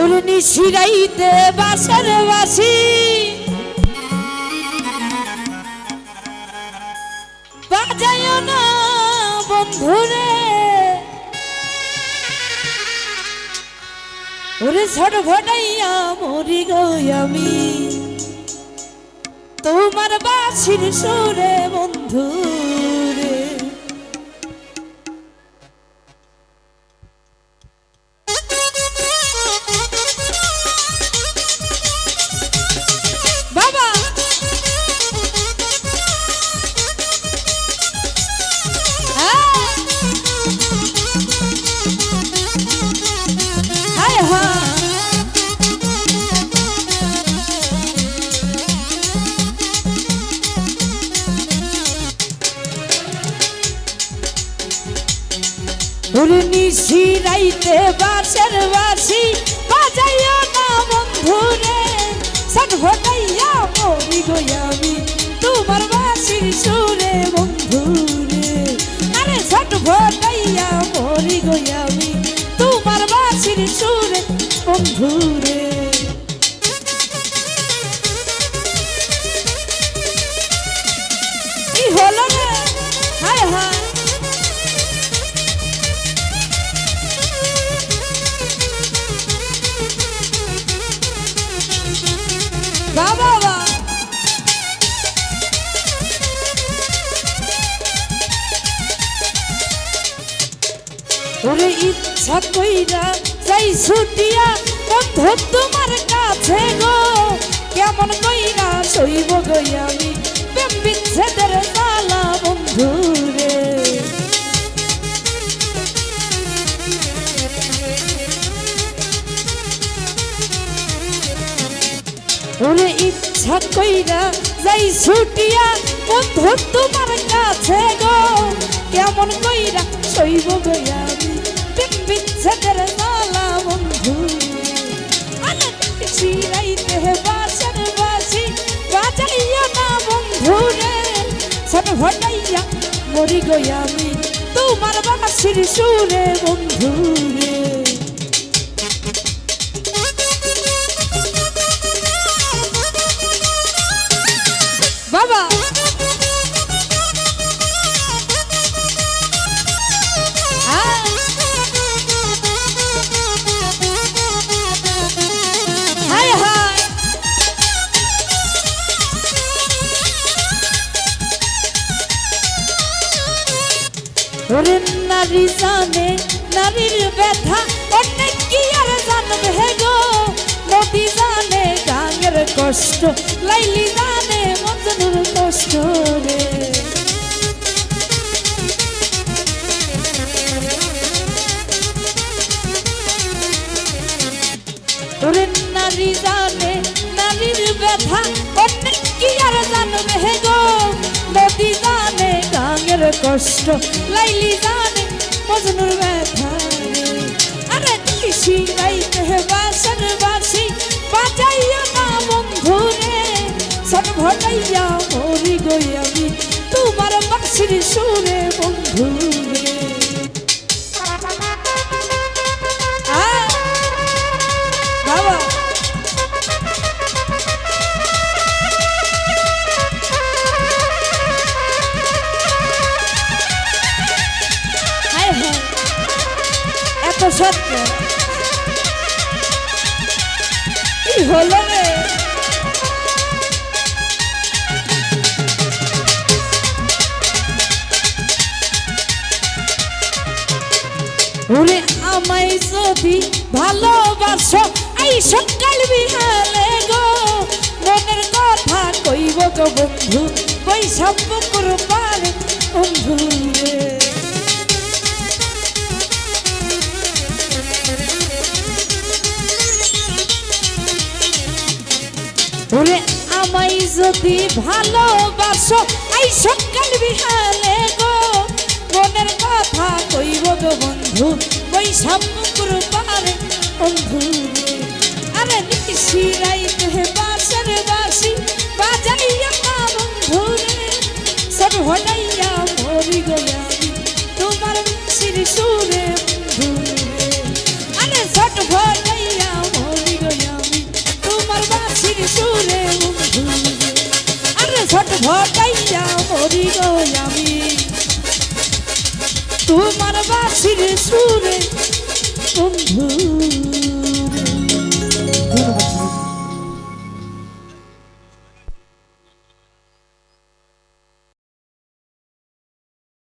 ওরে নিশিরাইতে বাসার বাসি। বাজায় না বন্ধুরে। ওরে ছট ফটাইয়া মরি গো আমি। তোমার বাসির সুরে বন্ধু। ওরে নিশি বাসের বাসি বাজাইও না বন্ধুরে সাত ফটাইয়া মরি গই আমি। তোমার বাসির সুরে বন্ধুরে, আরে সাত ফটাইয়া ওরে ইচ্ছা কইরা যাই ছুটিয়া বন্ধু তোমার কাছে গো। কেমন কইরা সইব গই আমি? ওরে ইচ্ছা কইরা যাই ছুটিয়া, বন্ধু তোমার কাছে গো। কেমন কইরা সইব গই আমি? প্রেম বিচ্ছেদের তালা বন্ধু। চিরাইতে বাসার বাসি বাজাইয়া না বন্ধু রে। সন ভটাইয়া মরি গই আমি, তোমার বাসির সুরে, বন্ধু রে। ওরে নারী জানে, নারীর ব্যথা অনেক কি আর জানবে গো? নদী জানে গাঙের কষ্ট, লাইলি জানে মজনুর কষ্ট রে। ওরে নারী জানে, নারীর ব্যথা অনেক কি আর জানবে গো? কষ্ট। লাইলি জানে, মজনুর ব্যথা। আরে কৃষি গাইতে বাসন বাসি, বাজাইয়া না বন্ধু রে সন ভটাইয়া মরি গই আমি, তোমার বাসির সুরে বন্ধু। সত্য। কি হলো রে? ওরে আমায় যদি ভালোবাসো, এই সকাল বিহালে গো, মনের কথা কইব গো বন্ধু বৈশাখ পুকুর পারে বন্ধু। আমায় যদি ভালোবাসো এই সকাল বিহালে গো। মনের কথা কইব গো বন্ধু বৈশাখ পুকুর পারে বন্ধু। আরে নিশি হটাইয়া মরি আমি। তোমার বাসির সুরে